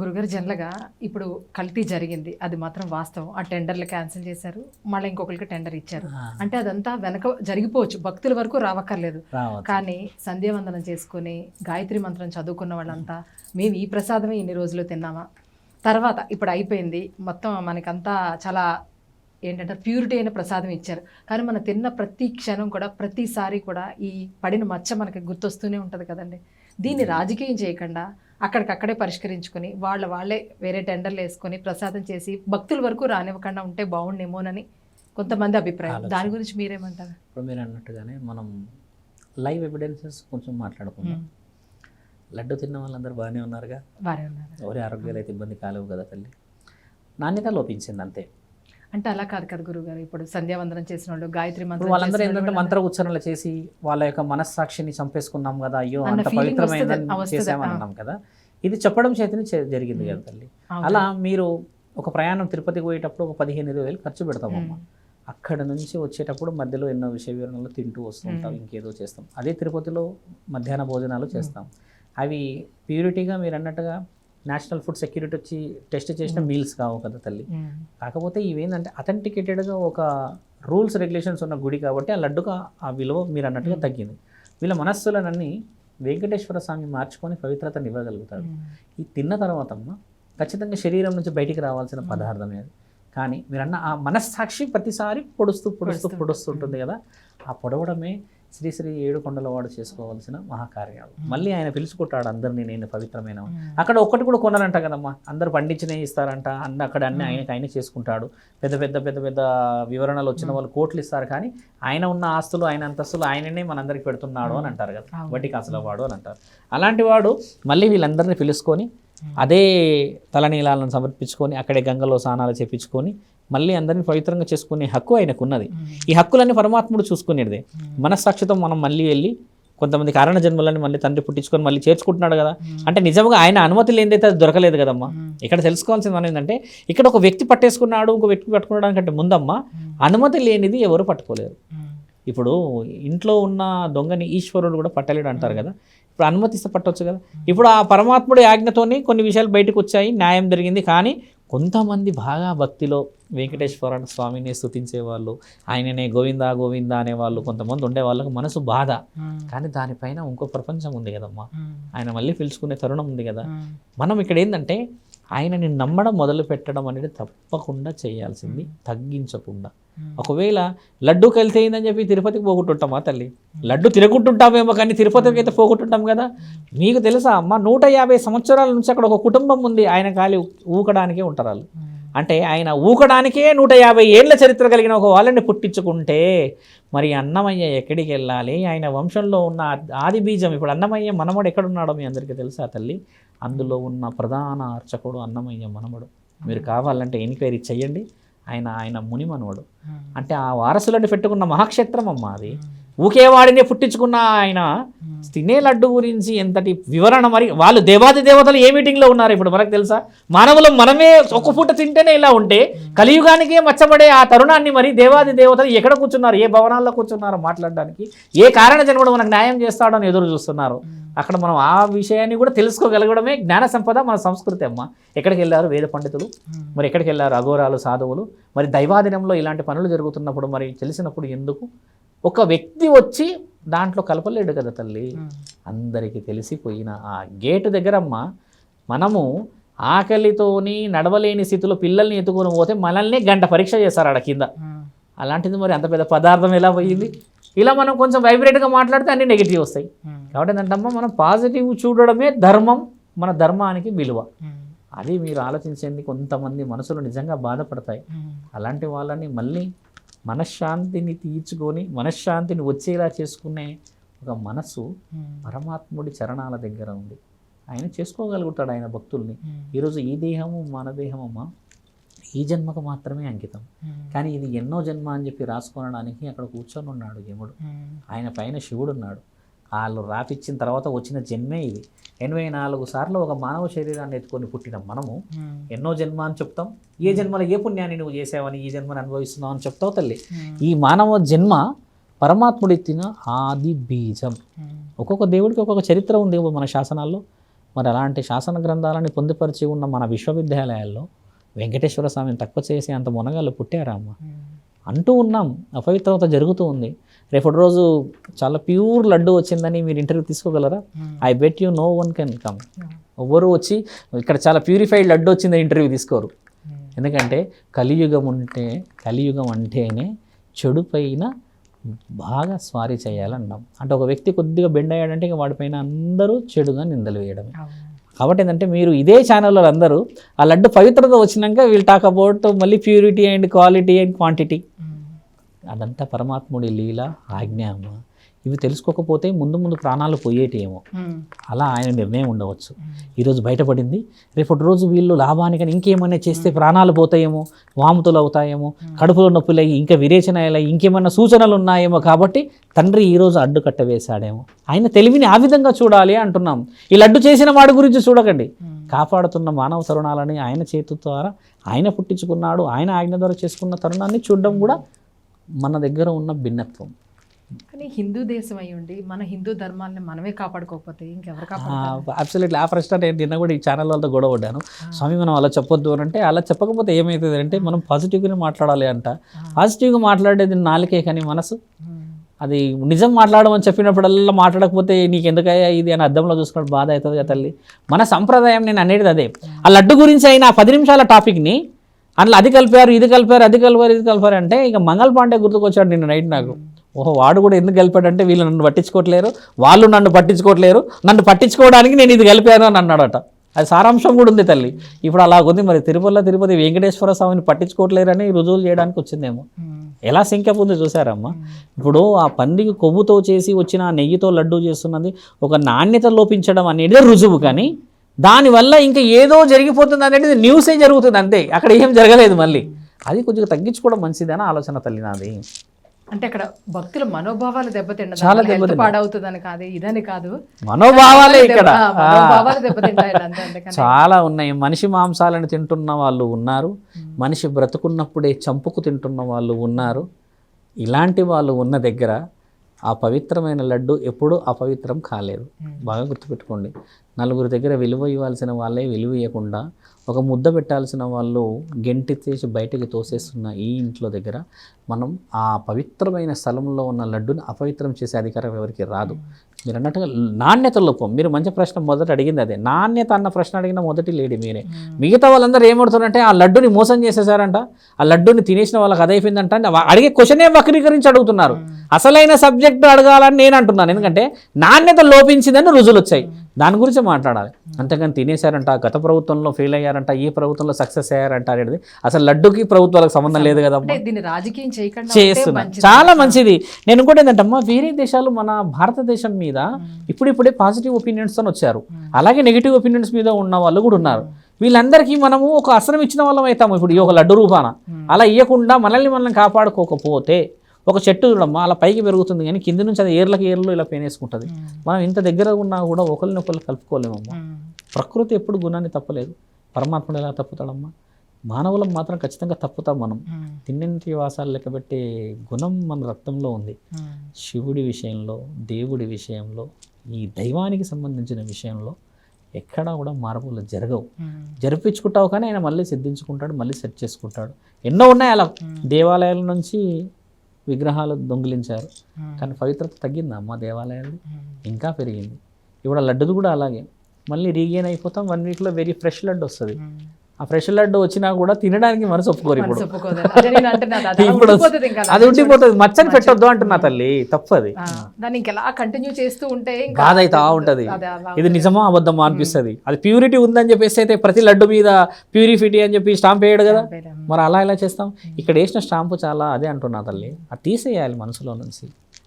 గురుగారు జనరల్గా ఇప్పుడు కల్తీ జరిగింది. అది మాత్రం వాస్తవం. ఆ టెండర్లు క్యాన్సిల్ చేశారు. మళ్ళీ ఇంకొకరికి టెండర్ ఇచ్చారు. అంటే అదంతా వెనక జరిగిపోవచ్చు. భక్తుల వరకు రావక్కర్లేదు. కానీ సంధ్యావందనం చేసుకుని గాయత్రి మంత్రం చదువుకున్న వాళ్ళంతా మేము ఈ ప్రసాదమే ఇన్ని రోజులు తిన్నామా? తర్వాత ఇప్పుడు అయిపోయింది. మొత్తం మనకంతా చాలా ఏంటంటే ప్యూరిటీ అయిన ప్రసాదం ఇచ్చారు. కానీ మనం తిన్న ప్రతి క్షణం కూడా ప్రతిసారి కూడా ఈ పడిన మచ్చ మనకి గుర్తొస్తూనే ఉంటుంది కదండి. దీన్ని రాజకీయం చేయకుండా అక్కడికక్కడే పరిష్కరించుకొని వాళ్ళ వాళ్ళే వేరే టెండర్లు వేసుకొని ప్రసాదం చేసి భక్తుల వరకు రానివ్వకుండా ఉంటే బాగుండేమోనని కొంతమంది అభిప్రాయం. దాని గురించి మీరేమంటారు? ఇప్పుడు మీరు అన్నట్టుగానే మనం లైవ్ ఎవిడెన్సెస్ కొంచెం మాట్లాడుకుందాం. లడ్డు తిన్న వాళ్ళందరూ బాగానే ఉన్నారుగా? వారే ఉన్నారు. ఎవరి ఆరోగ్యాలు అయితే ఇబ్బంది కాలేవు కదా తల్లి? నాణ్యత లోపించింది అంతే. అంటే అలా కాదు కదా గురుగారు ఇప్పుడు సంధ్యావందనం చేసిన వాళ్ళు గాయత్రి మంత్రం వాళ్ళందరూ ఏంటంటే మంత్ర ఉచ్చారణలు చేసి వాళ్ళ యొక్క మనస్సాక్షిని చంపేసుకున్నాం కదా అయ్యో అంత పవిత్రమైన వస్తది, ఆ వస్తది, చేసామని ఆ. అన్నాం కదా. ఇది చెప్పడం చేతనే జరిగింది కదా తల్లి. అలా మీరు ఒక ప్రయాణం తిరుపతికి పోయేటప్పుడు ఒక పదిహేను ఇరవై వేలు ఖర్చు పెడతామమ్మా ఉమ్. అక్కడ నుంచి వచ్చేటప్పుడు మధ్యలో ఎన్నో విషయ వివరణలు తింటూ వస్తుంటాం ఇంకేదో చేస్తాం. అదే తిరుపతిలో మధ్యాహ్న భోజనాలు చేస్తాం. అవి ప్యూరిటీగా మీరు అన్నట్టుగా నేషనల్ ఫుడ్ సెక్యూరిటీ వచ్చి టెస్ట్ చేసిన మీల్స్ కావు కదా తల్లి. ఉమ్. కాకపోతే ఇవేంటంటే అథెంటికేటెడ్గా ఒక రూల్స్ రెగ్యులేషన్స్ ఉన్న గుడి కాబట్టి ఆ లడ్డుగా ఆ విలువ మీరు అన్నట్టుగా తగ్గింది. వీళ్ళ మనస్సులనన్నీ వెంకటేశ్వర స్వామి మార్చుకొని పవిత్రతను ఇవ్వగలుగుతాడు. ఈ తిన్న తర్వాత ఖచ్చితంగా శరీరం నుంచి బయటికి రావాల్సిన పదార్థమే అది. కానీ మీరు అన్న ఆ మనస్సాక్షి ప్రతిసారి పొడుస్తూ పొడుస్తూ పొడుస్తూ పొడుస్తుంటుంది కదా. ఆ పొడవడమే శ్రీ శ్రీ ఏడు కొండలవాడు చేసుకోవాల్సిన మహాకార్యాలు. మళ్ళీ ఆయన పిలుచుకుంటాడు అందరినీ నేను పవిత్రమైన. అక్కడ ఒక్కటి కూడా కొనాలంట కదమ్మా. అందరు పండించినే ఇస్తారంట. అన్న అక్కడ అన్ని ఆయనకి ఆయన చేసుకుంటాడు. పెద్ద పెద్ద పెద్ద పెద్ద వివరణలు వచ్చిన వాళ్ళు కోట్లు ఇస్తారు కానీ ఆయన ఉన్న ఆస్తులు ఆయన అంతస్తులు ఆయననే మనందరికి పెడుతున్నాడు అని అంటారు కదా. వడ్డీ కాసుల వాడు అని అంటారు. అలాంటి వాడు మళ్ళీ వీళ్ళందరినీ పిలుచుకొని అదే తలనీలాలను సమర్పించుకొని అక్కడే గంగలో స్నానాలు చేపించుకొని మళ్ళీ అందరినీ పవిత్రంగా చేసుకునే హక్కు ఆయనకు ఉన్నది ఉమ్. ఈ హక్కులన్నీ పరమాత్ముడు చూసుకునేదే. మనస్సాక్షితో మనం మళ్ళీ వెళ్ళి కొంతమంది కారణ జన్మలని మళ్ళీ తండ్రి పుట్టించుకొని మళ్ళీ చేర్చుకుంటున్నాడు కదా. అంటే నిజంగా ఆయన అనుమతి లేనిదైతే అది దొరకలేదు కదమ్మా. ఇక్కడ తెలుసుకోవాల్సింది మనం ఏంటంటే ఇక్కడ ఒక వ్యక్తి పట్టేసుకున్నాడు ఇంకో వ్యక్తి పట్టుకోవడానికంటే ముందమ్మా. అనుమతి లేనిది ఎవరు పట్టుకోలేరు. ఇప్పుడు ఇంట్లో ఉన్న దొంగని ఈశ్వరుడు కూడా పట్టలేడు అంటారు కదా ఇప్పుడు అనుమతిస్తే పట్టొచ్చు కదా ఇప్పుడు ఆ పరమాత్ముడి ఆజ్ఞతోని కొన్ని విషయాలు బయటకు వచ్చాయి న్యాయం జరిగింది కానీ కొంతమంది బాగా భక్తిలో వెంకటేశ్వర స్వామిని స్తుతించే వాళ్ళు ఆయననే గోవిందా గోవిందా అనే వాళ్ళు కొంతమంది ఉండే వాళ్ళకు మనసు బాధ. కానీ దానిపైన ఇంకో ప్రపంచం ఉంది కదమ్మా. ఆయన మళ్ళీ పిలుచుకునే తరుణం ఉంది కదా. మనం ఇక్కడ ఏంటంటే ఆయనని నమ్మడం మొదలు పెట్టడం అనేది తప్పకుండా చేయాల్సింది తగ్గించకుండా. ఒకవేళ లడ్డూకి వెళ్తే ఏందని చెప్పి తిరుపతికి పోగొట్టుంటామా తల్లి? లడ్డు తినకుంటుంటామేమో కానీ తిరుపతికి అయితే పోగొట్టుంటాం కదా. మీకు తెలుసా అమ్మ నూట యాభై సంవత్సరాల నుంచి అక్కడ ఒక కుటుంబం ఉంది ఆయన ఖాళీ ఊకడానికే ఉంటారు వాళ్ళు. అంటే ఆయన ఊకడానికే నూట యాభై ఏళ్ళ చరిత్ర కలిగిన ఒక వాళ్ళని పుట్టించుకుంటే మరి అన్నమయ్య ఎక్కడికి వెళ్ళాలి? ఆయన వంశంలో ఉన్న ఆది బీజం ఇప్పుడు అన్నమయ్య మనమడు ఎక్కడున్నాడో మీ అందరికీ తెలుసా తల్లి? అందులో ఉన్న ప్రధాన అర్చకుడు అన్నమయ్య మనమడు. మీరు కావాలంటే ఎంక్వైరీ చెయ్యండి. ఆయన ఆయన ముని మనవడు. అంటే ఆ వారసులను పెట్టుకున్న మహాక్షేత్రం అమ్మ అది ఊకేవాడినే పుట్టించుకున్న ఆయన. తినే లడ్డు గురించి ఎంతటి వివరణ మరి? వాళ్ళు దేవాది దేవతలు ఏ మీటింగ్లో ఉన్నారు ఇప్పుడు మనకు తెలుసా? మానవులం మనమే ఒక పూట తింటేనే ఇలా ఉంటే కలియుగానికే మచ్చబడే ఆ తరుణాన్ని మరి దేవాది దేవతలు ఎక్కడ కూర్చున్నారు? ఏ భవనాల్లో కూర్చున్నారు మాట్లాడడానికి? ఏ కారణ జన్ముడు మనకు న్యాయం చేస్తాడని ఎదురు చూస్తున్నారు. అక్కడ మనం ఆ విషయాన్ని కూడా తెలుసుకోగలగడమే జ్ఞాన సంపద మన సంస్కృతి అమ్మ. ఎక్కడికి వెళ్ళారు? వేద పండితులు. మరి ఎక్కడికి వెళ్ళారు? అఘోరాలు సాధువులు. మరి దైవాదినంలో ఇలాంటి పనులు జరుగుతున్నప్పుడు మరి తెలిసినప్పుడు ఎందుకు? ఒక వ్యక్తి వచ్చి దాంట్లో కలపలేడు కదా తల్లి. అందరికీ తెలిసిపోయిన ఆ గేటు దగ్గరమ్మ మనము ఆకలితోని నడవలేని స్థితిలో పిల్లల్ని ఎత్తుకొని పోతే మనల్ని గంట పరీక్ష చేస్తారు ఆడ కింద. అలాంటిది మరి అంత పెద్ద పదార్థం ఎలా పోయింది ఇలా మనం కొంచెం వైబ్రేట్గా మాట్లాడితే అన్ని నెగిటివ్ వస్తాయి. కాబట్టి ఏంటంటమ్మా మనం పాజిటివ్ చూడడమే ధర్మం మన ధర్మానికి విలువ. అది మీరు ఆలోచించేది కొంతమంది మనసులు నిజంగా బాధపడతాయి. అలాంటి వాళ్ళని మళ్ళీ మనశ్శాంతిని తీర్చుకొని మనశ్శాంతిని వచ్చేలా చేసుకునే ఒక మనసు. పరమాత్ముడి చరణాల దగ్గర ఉంది ఆయన చేసుకోగలుగుతాడు ఆయన భక్తుల్ని. ఈరోజు ఈ దేహము మన దేహమమ్మ ఈ జన్మకు మాత్రమే అంకితం. కానీ ఇది ఎన్నో జన్మ అని చెప్పి రాసుకోవడానికి అక్కడ కూర్చొని ఉన్నాడు యముడు. ఆయన పైన శివుడు ఉన్నాడు వాళ్ళు రాపిచ్చిన తర్వాత వచ్చిన జన్మే ఇది. ఎనభై నాలుగు సార్లు ఒక మానవ శరీరాన్ని ఎత్తుకొని పుట్టిన మనము ఉమ్. ఎన్నో జన్మ అని చెప్తాం. ఏ జన్మలో ఏ పుణ్యాన్ని నువ్వు చేసావని ఈ జన్మని అనుభవిస్తున్నావు అని చెప్తావు తల్లి. ఉమ్. ఈ మానవ జన్మ పరమాత్ముడు ఎత్తిన ఆది బీజం. ఒక్కొక్క దేవుడికి ఒక్కొక్క చరిత్ర ఉంది మన శాసనాల్లో. మరి అలాంటి శాసన గ్రంథాలని పొందుపరిచి ఉన్న మన విశ్వవిద్యాలయాల్లో వెంకటేశ్వర స్వామిని తక్కువ చేసి అంత మునగాళ్ళు పుట్టారా అమ్మ అంటూ ఉన్నాం. అపవిత్రత జరుగుతూ ఉంది. రేపటి రోజు చాలా ప్యూర్ లడ్డు వచ్చిందని మీరు interview తీసుకోగలరా? I bet you no one can come ఎవ్వరు వచ్చి ఇక్కడ చాలా ప్యూరిఫైడ్ లడ్డు వచ్చిందని ఇంటర్వ్యూ తీసుకోరు. ఎందుకంటే కలియుగం ఉంటే కలియుగం అంటేనే చెడు పైన బాగా స్వారీ చేయాలన్నాం. అంటే ఒక వ్యక్తి కొద్దిగా బెండ్ అయ్యాడంటే ఇక వాడిపైన అందరూ చెడుగా నిందలు వేయడమే. కాబట్టి ఏంటంటే మీరు ఇదే ఛానల్లో అందరూ ఆ లడ్డు పవిత్రత వచ్చినాక వీల్ టాక్ అబౌట్ మళ్ళీ purity and quality and quantity అదంతా పరమాత్ముడి లీల ఆజ్ఞ అమ్మ. ఇవి తెలుసుకోకపోతే ముందు ముందు ప్రాణాలు పోయేటేమో. అలా ఆయన నిర్ణయం ఉండవచ్చు. ఈరోజు బయటపడింది. రేపటి రోజు వీళ్ళు లాభానికని ఇంకేమైనా చేస్తే ప్రాణాలు పోతాయేమో వాముతులు అవుతాయేమో కడుపులో నొప్పులు ఇంకా విరేచన ఇంకేమైనా సూచనలు ఉన్నాయేమో కాబట్టి తండ్రి ఈరోజు అడ్డు కట్ట వేశాడేమో ఆయన తెలివిని ఆ విధంగా చూడాలి అంటున్నాం. ఈ లడ్డు చేసిన వాడి గురించి చూడకండి. కాపాడుతున్న మానవ తరుణాలని ఆయన చేతు ద్వారా ఆయన పుట్టించుకున్నాడు. ఆయన ఆజ్ఞ ద్వారా చేసుకున్న తరుణాన్ని చూడడం కూడా మన దగ్గర ఉన్న భిన్నత్వం. కానీ హిందూ దేశం అయి ఉండి మన హిందూ ధర్మాన్ని మనమే కాపాడుకోకపోతే ఇంకెవరు అబ్సల్యూట్లీ ఆ ప్రశ్న నేను నిన్న కూడా ఈ ఛానల్ వాళ్ళతో గొడవ పడ్డాను. స్వామి మనం అలా చెప్పొద్దు అని అంటే అలా చెప్పకపోతే ఏమవుతుంది అంటే మనం పాజిటివ్గానే మాట్లాడాలి అంట. పాజిటివ్గా మాట్లాడేది నాలుకే కానీ మనసు. అది నిజం మాట్లాడమని చెప్పినప్పుడల్లా మాట్లాడకపోతే నీకు ఎందుకయ్యా ఇది అని అద్దంలో చూసుకున్నప్పుడు బాధ అవుతుంది కదా తల్లి. మన సంప్రదాయం నేను అనేది అదే. ఆ. లడ్డు గురించి అయిన పది నిమిషాల టాపిక్ని అందులో అది కలిపారు ఇది కలిపారు అది కలిపారు ఇది కలిపారు అంటే ఇక మంగళ పాండే గుర్తుకొచ్చాడు నిన్న నైట్ నాకు. ఓహో వాడు కూడా ఎందుకు కలిపాడంటే వీళ్ళు నన్ను పట్టించుకోవట్లేరు వాళ్ళు నన్ను పట్టించుకోవట్లేరు నన్ను పట్టించుకోవడానికి నేను ఇది కలిపాను అని అన్నాడట. అది సారాంశం కూడా ఉంది తల్లి. ఇప్పుడు అలా ఉంది మరి తిరుపతిలో తిరుపతి వెంకటేశ్వర స్వామిని పట్టించుకోవట్లేరని రుజువులు చేయడానికి వచ్చిందేమో. ఎలా సింకప్ ఉంది చూసారమ్మా ఇప్పుడు ఆ పందికి కొవ్వుతో చేసి వచ్చిన ఆ నెయ్యితో లడ్డు చేస్తున్నది ఒక నాణ్యత లోపించడం అనేది రుజువు కానీ దానివల్ల ఇంకా ఏదో జరిగిపోతుంది అనేది న్యూసే జరుగుతుంది అంతే. అక్కడ ఏం జరగలేదు మళ్ళీ. అది కొంచెం తగ్గించుకోవడం మంచిదని ఆలోచన తల్లి నాది అంటే అక్కడ భక్తుల మనోభావాలు దెబ్బతిండదు చాలా దెబ్బతింటాయి. పాడవుతుందని కాదు ఇదని కాదు. మనోభావాలే ఇక్కడ. చాలా ఉన్నాయి. మనిషి మాంసాలను తింటున్న వాళ్ళు ఉన్నారు. మనిషి బ్రతుకున్నప్పుడే చంపుకు తింటున్న వాళ్ళు ఉన్నారు. ఇలాంటి వాళ్ళు ఉన్న దగ్గర ఆ పవిత్రమైన లడ్డు ఎప్పుడూ అపవిత్రం కాలేదు. బాగా గుర్తుపెట్టుకోండి. నలుగురి దగ్గర విలువ ఇవ్వాల్సిన వాళ్ళే విలువ ఇవ్వకుండా ఒక ముద్ద పెట్టాల్సిన వాళ్ళు గెంటి తీసి బయటికి తోసేస్తున్న ఈ ఇంట్లో దగ్గర మనం ఆ పవిత్రమైన స్థలంలో ఉన్న లడ్డుని అపవిత్రం చేసే అధికారం ఎవరికి రాదు. మీరు అన్నట్టుగా నాణ్యత లోపం. మీరు మంచి ప్రశ్న మొదట అడిగింది అదే. నాణ్యత అన్న ప్రశ్న అడిగిన మొదటి లేడీ మీరే. మిగతా వాళ్ళందరూ ఏమడుతున్నారంటే ఆ లడ్డుని మోసం చేసేసారంట ఆ లడ్డుని తినేసిన వాళ్ళకి అదైపోయిందంట అడిగే క్వశ్చనే వక్రీకరించి అడుగుతున్నారు. అసలైన సబ్జెక్ట్ అడగాలని నేను అంటున్నాను. ఎందుకంటే నాణ్యత లోపించిందని రుజువులు వచ్చాయి దాని గురించి మాట్లాడాలి. అంతేగాని తినేశారంట గత ప్రభుత్వంలో ఫెయిల్ అయ్యారంట ఈ ప్రభుత్వంలో సక్సెస్ అయ్యారంట అనేది అసలు లడ్డుకి ప్రభుత్వాలకు సంబంధం లేదు రాజకీయం ఉంటే చేస్తున్నా. చాలా మంచిది. నేను ఇంకోటి ఏంటంటే అమ్మా వేరే దేశాలు మన భారతదేశం మీద ఇప్పుడిప్పుడే పాజిటివ్ ఒపీనియన్స్తో వచ్చారు. అలాగే నెగిటివ్ ఒపీనియన్స్ మీద ఉన్న వాళ్ళు కూడా ఉన్నారు. వీళ్ళందరికీ మనము ఒక అసనం ఇచ్చిన వాళ్ళం అవుతాము ఇప్పుడు ఈ ఒక లడ్డు రూపాన. అలా ఇవ్వకుండా మనల్ని మనం కాపాడుకోకపోతే ఒక చెట్టు చూడమ్మా అలా పైకి పెరుగుతుంది కానీ కింద నుంచి అది ఏర్లకి ఏర్లు ఇలా పేనేసుకుంటుంది. మనం ఇంత దగ్గర ఉన్నా కూడా ఒకరినొకరు కలుపుకోలేమమ్మా. ప్రకృతి ఎప్పుడు గుణాన్ని తప్పలేదు. పరమాత్ముడు ఎలా తప్పుతాడమ్మా? మానవులం మాత్రం ఖచ్చితంగా తప్పుతాం మనం. తిన్నింటి వాసాలు లెక్కబెట్టే గుణం మన రక్తంలో ఉంది. శివుడి విషయంలో దేవుడి విషయంలో ఈ దైవానికి సంబంధించిన విషయంలో ఎక్కడా కూడా మార్పులు జరగవు. జరిపించుకుంటావు కానీ ఆయన మళ్ళీ సిద్ధించుకుంటాడు మళ్ళీ సెట్ చేసుకుంటాడు. ఎన్నో ఉన్నాయి అలా. దేవాలయాల నుంచి విగ్రహాలు దొంగిలించారు. కానీ పవిత్రత తగ్గిందా అమ్మ దేవాలయాలు. ఇంకా పెరిగింది ఇప్పుడు లడ్డుది కూడా అలాగే మళ్ళీ రీగెయిన్ అయిపోతాం వన్ వీక్లో వెరీ ఫ్రెష్ లడ్డు వస్తుంది. ఆ ఫ్రెష్ లడ్డు వచ్చినా కూడా తినడానికి మనసు ఒప్పుకోరు ఇప్పుడు. ఇప్పుడు అది ఉండిపోతుంది. మచ్చని పెట్టొద్దు అంటున్నా తల్లి. తప్పది. దాన్ని కంటిన్యూ చేస్తూ ఉంటే బాధ అయితే ఉంటది. ఇది నిజమా అబద్ధమా అనిపిస్తుంది. అది ప్యూరిటీ ఉందని చెప్పేసి అయితే ప్రతి లడ్డు మీద ప్యూరిఫిటీ అని చెప్పి స్టాంప్ వేయడు కదా. మరి అలా ఎలా చేస్తాం? ఇక్కడ వేసిన స్టాంపు చాలా అదే అంటున్నా తల్లి. అది తీసేయాలి మనసులో నుంచి.